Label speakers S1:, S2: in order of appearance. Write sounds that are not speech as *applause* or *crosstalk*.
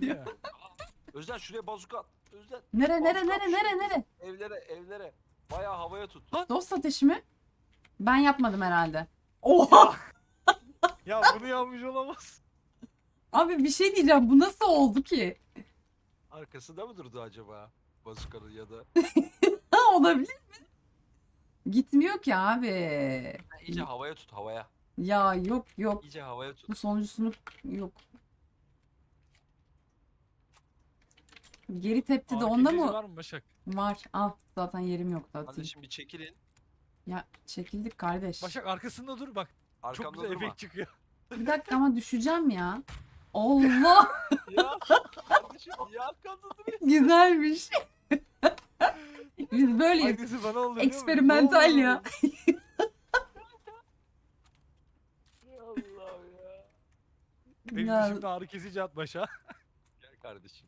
S1: Ya.
S2: Özden şuraya bazuka at. Özden
S3: Nere nere
S2: Bazuka
S3: nere nere
S2: şuraya.
S3: nere?
S2: Evlere evlere. Bayağı havaya tut.
S3: Dost ateşi mi? Ben yapmadım herhalde. Oha!
S1: Ya bunu yapmış olamaz.
S3: Abi bir şey diyeceğim. Bu nasıl oldu ki?
S2: Arkasında mı durdu acaba? Bazukanın ya da. *laughs*
S3: Ha olabilir mi? Gitmiyor ki abi.
S2: Ha, İyice havaya tut havaya.
S3: Ya yok yok.
S2: İyice havaya tut.
S3: Bu sonuncusunu yok. Geri tepti de
S1: Ağrı
S3: onda
S1: kesici
S3: mı?
S1: var mı Başak?
S3: Var. Al. Zaten yerim yoktu atayım.
S2: Kardeşim bir çekilin.
S3: Ya çekildik kardeş.
S1: Başak arkasında dur bak. Çok
S2: Arkamda
S1: güzel
S2: durma.
S1: efekt çıkıyor.
S3: Bir dakika ama düşeceğim ya. Allah *laughs*
S2: ya kardeşim arkamda duruyor.
S3: güzelmiş. *laughs* Biz böyleyiz.
S1: Aynısı bana oldu biliyor musun?
S3: Eksperimental
S1: Ne oldu?
S3: ya.
S2: Allah'ım *laughs* ya.
S1: Benim
S3: Ya,
S1: de şimdi ağrı kesici at başa.
S2: Gel kardeşim.